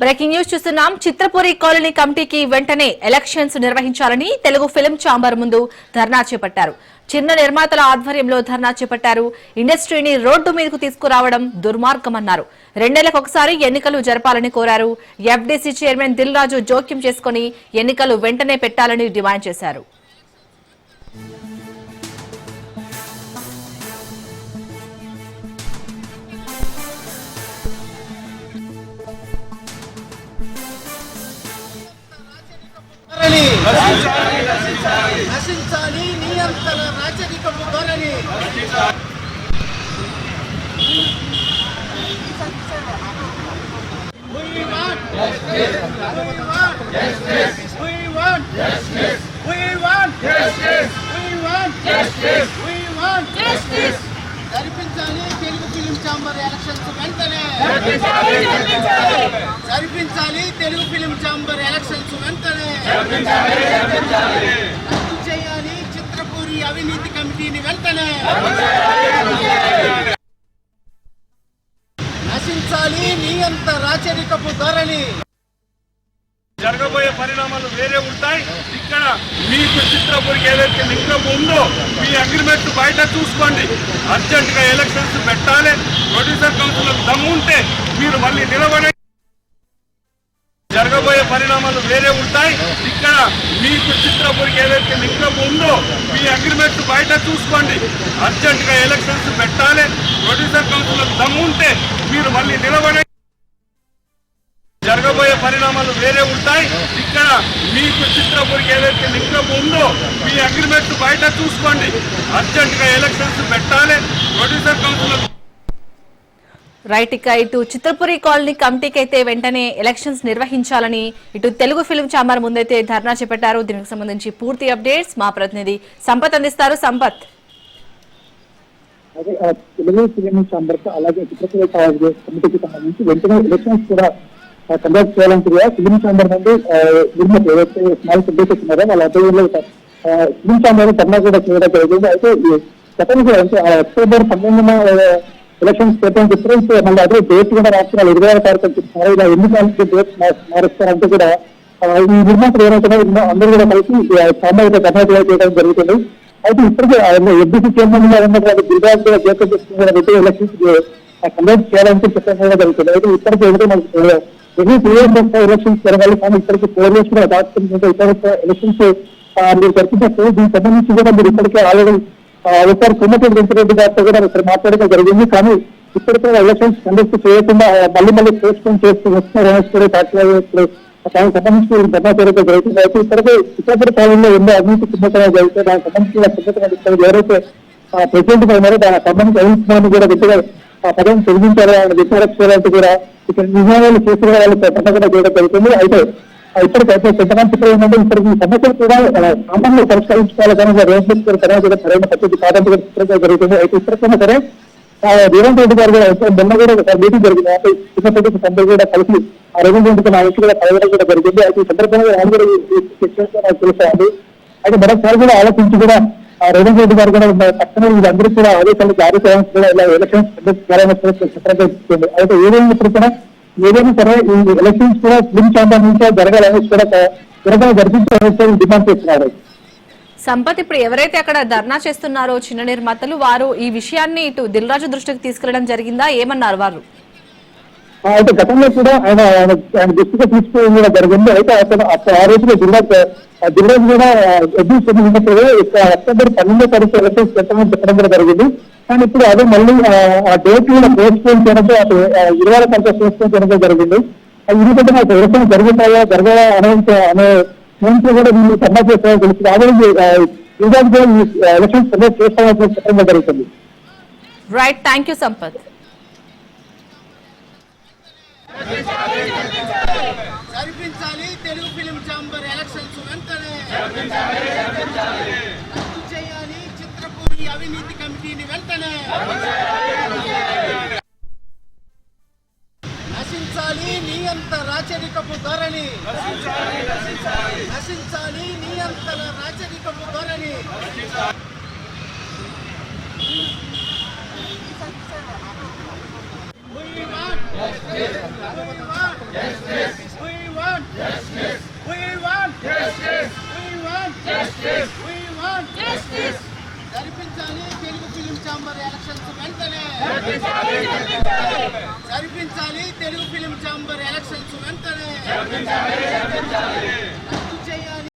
Breaking news చూస్తున్నాం. Chitrapuri colony కమిటీకి వెంటనే ఎలక్షన్స్ నిర్వహించాలని తెలుగు ఫిలిం ఛాంబర్ ముందు ధర్నా చేపట్టారు. చిన్న నిర్మాతల ఆధ్వర్యంలో ధర్నా చేపట్టారు. ఇండస్ట్రీని రోడ్డు మీదకు తీసుకురావడం దుర్మార్గమన్నారు. రెండేళ్ళకు ఒకసారి ఎన్నికలు జరపాలని కోరారు. ఎఫ్డీసీ చైర్మన్ దిల్ రాజు జోక్యం చేసుకుని ఎన్నికలు వెంటనే పెట్టాలని డిమాండ్ చేశారు. నశించాలి నియంత్రణ రాచరికపు ధోరణి We want justice. We want justice. We want justice. We want justice. We want justice. We want justice. జరిపించాలి తెలుగు ఫిలిం ఛాంబర్ ఎలక్షన్స్ వెంటనే జరిపించాలి. తెలుగు ఫిలిం ఛాంబర్ ఎలక్షన్స్ వెంటనే. రద్దు చేయాలి. చిత్రపూరి అవినీతి కమిటీని వెంటనే. జరగబోయే పరిణామాలు వేరే ఉంటాయి. ఇక్కడ మీకు చిత్రపురికి ఏదైతే లింకం ఉందో మీ అగ్రిమెంట్ బయట చూసుకోండి. అర్జెంటుగా ఎలక్షన్స్ పెట్టాలి. ప్రొడ్యూసర్ కౌన్సిల్ దమ్ము ఉంటే మీరు మళ్ళీ నిలబడే జరగబోయే పరిణామాలు వేరే ఉంటాయి. ఇక్కడ మీకు చిత్రపురికి ఏదైతే లింకం ఉందో మీ అగ్రిమెంట్ బయట చూసుకోండి. అర్జెంటుగా ఎలక్షన్స్ పెట్టాలి. ప్రొడ్యూసర్ కౌన్సిల్ దమ్ము ఉంటే మీరు మళ్ళీ నిలబడే జరగబోయే పరిణామాలు వేరే ఉంటాయి. ఇక్కడ మీకు చిత్రపురికి ఏదైతే లింకం ఉందో మీ అగ్రిమెంట్ బయట చూసుకోండి. అర్జెంట్గా ఎలక్షన్స్ పెట్టాలి. ప్రొడ్యూసర్ కౌన్సిల్ రైట్ ఇక ఇటు చిత్రపురి కాలనీ కమిటీకి అయితే వెంటనే ఎలక్షన్స్ నిర్వహించాలని ఇటు తెలుగు ఫిలిం ఛాంబర్ ముందైతే ధర్నా చేపట్టారు. దీనికి సంబంధించి పూర్తి అప్డేట్స్ మా ప్రతినిధి సంపత్ అందిస్తారు. సంపత్. తెలుగు ఫిలిం ఛాంబర్ అలాగే చిత్రకళ కమిటీకి సంబంధించి వెంటనే ఎలక్షన్స్ కూడా కండక్ట్ చేయాలని కూడా ఫిలిం ఛాంబర్ నుండి ఆ, నిర్మత ఏదైతే స్మాల్ సబ్జెక్ట్ ఉన్నారో వాళ్ళ ఆధ్వర్యంలో ఒక, ఆ, ఫిలిం ఛాంబర్ ధర్నా కూడా చేయడం జరిగింది అయితే ఈ గతంలో అంటే ఆ అక్టోబర్ పన్నెండున ఎలక్షన్స్ పెట్టని డిఫరెన్స్ మళ్ళీ అదే డేట్ కూడా రాష్ట్రాలు ఇరవై ఆరు తారీఖు చెప్తున్నారు ఇలా ఎన్ని డేట్ మారుస్తారంటే కూడా ఆ, ఈ నిర్మాతలు ఏవైతే ఉన్నారో అందరూ కూడా కలిసి ఈ సామాజిక ధర్నా కూడా చేయడం జరుగుతుంది అయితే ఇప్పటికే ఎడ్బిసి చైర్మన్గా ఉన్నటువంటి గురుగారు కూడా జేకబ్ చేసుకున్న రెడ్డి ఎలక్షన్స్ కండక్ట్ చేయాలని చెప్పడం కూడా జరుగుతుంది అయితే ఇప్పటికే ఏదైతే మనకు ఎన్ని టూ ఇయర్స్ ఎలక్షన్స్ జరగాలి కానీ ఇక్కడికి ఫోర్ ఇయర్స్ కూడా దాటుతుంది ఇతర ఎలక్షన్స్ మీరు జరిపినప్పుడు దీనికి సంబంధించి కూడా మీరు ఇప్పటికే ఆల్రెడీ ఒకసారి కొమ్మటి వెంకటరెడ్డి గారితో కూడా ఇక్కడ మాట్లాడడం జరిగింది. కానీ ఇప్పటికే ఎలక్షన్స్ కండక్ట్ చేయకుండా మళ్ళీ మళ్ళీ పోస్ట్పోన్ చేస్తూ వస్తున్నారు అనేసి కూడా డాక్టర్ దానికి సంబంధించి ధర్నా చేయడం జరుగుతుంది. అయితే ఇప్పటికే చిత్రపూర్ కాలంలో ఎన్నో అవినీతి కుంభకరాలు జరిగితే దానికి సంబంధించిన కుంభకరాలు ఎవరైతే ప్రెసిడెంట్గా ఉన్నారో దానికి సంబంధించి అవినీతి కూడా గట్టిగా పదవిని తొలగించారు ఆయన విచారణ కూడా ఇక్కడ నిజాలు చేసిన వాళ్ళు ధర్నా కూడా చేయడం జరుగుతుంది అయితే ఇప్పటికైతే కొంతమంది చిత్రం ఏంటంటే ఇక్కడ ఈ సమస్యలు కూడా ఆ, పరిష్కరించుకోవాలి కానీ రేవంత్ కూడా సరైన కూడా సరైన పద్ధతి కాదని కూడా చిత్రంగా జరుగుతుంది అయితే ఇప్పటికైనా సరే రేవంత్ రెడ్డి గారు కూడా అయితే మొన్న కూడా ఒక మీటింగ్ జరిగింది అయితే చిన్నప్పటి అందరూ కూడా కలిసి ఆ రేవంత్ రెడ్డి నా వ్యక్తి కూడా కలవడం కూడా జరిగింది అయితే ఈ సందర్భంగా ఆయన కూడా నాకు తెలుసండి అయితే మరొకసారి కూడా ఆలోచించి కూడా రేవంత్ రెడ్డి గారు కూడా పక్కన వీళ్ళందరూ కూడా ఆదేశాలు జారీ చేయాలని కూడా ఇలా ఎలక్షన్స్ కండక్ట్ చిత్రంగా ఇస్తుంది అయితే ఏదైనప్పుడు కూడా ఏదైనా సరే ఈ ఎలక్షన్స్ కూడా స్లిమ్ ఛాంబర్ నుంచే జరగాలని కూడా త్వరగా జరిపించాలని డిమాండ్ చేస్తున్నారు. సంపత్ ఇప్పుడు ఎవరైతే అక్కడ ధర్నా చేస్తున్నారో చిన్న నిర్మాతలు వారు ఈ విషయాన్ని ఇటు దిల్రాజు దృష్టికి తీసుకెళ్ళడం జరిగిందా? ఏమన్నారు వారు? అయితే గతంలో కూడా ఆయన ఆయన ఆయన దృష్టిగా తీసుకోవడం కూడా జరిగింది. అయితే అతను అప్పుడు ఆ రోజులో జిల్లా జిల్లా కూడా ఎడ్యుకేషన్ ఉన్నప్పుడు ఇక్కడ అక్టోబర్ పన్నెండో తారీఖు ఎలక్షన్స్ పెట్టమని చెప్పడం కూడా జరిగింది. కానీ ఇప్పుడు అదే మళ్ళీ ఆ, డేట్ కూడా పోస్ట్పోన్ చేయడంతో అటు ఇరవై ఆరు తారీఖు పోస్ట్పోన్ చేయడం జరిగింది. ఎందుకంటే నాకు ఎలక్షన్ జరుగుతాయా జరగవా అనే అనే మూమెంట్లో కూడా వీళ్ళు సభ చేస్తామని తెలుసు. అదే ఇంకా కూడా ఈ ఎలక్షన్స్ కండక్ట్ చేస్తామని చెప్పడం జరుగుతుంది. రైట్ థ్యాంక్ యూ సంపత్ జరిపించాలి. తెలుగు ఫిలిం ఛాంబర్ ఎలక్షన్స్ వెంటనే రద్దు చేయాలి. చిత్రపూరి అవినీతి కమిటీని వెంటనే నశించాలి. నియంత రాచరికపు ధోరణి. నశించాలి నియంతల రాచరికపు ధోరణి We want justice. We want We want justice. We want justice. We want justice. We want justice. జరిపించాలి తెలుగు ఫిలిం ఛాంబర్ ఎలక్షన్స్ వెంటనే జరిపించాలి తెలుగు ఫిలిం ఛాంబర్ ఎలక్షన్స్ వెంటనే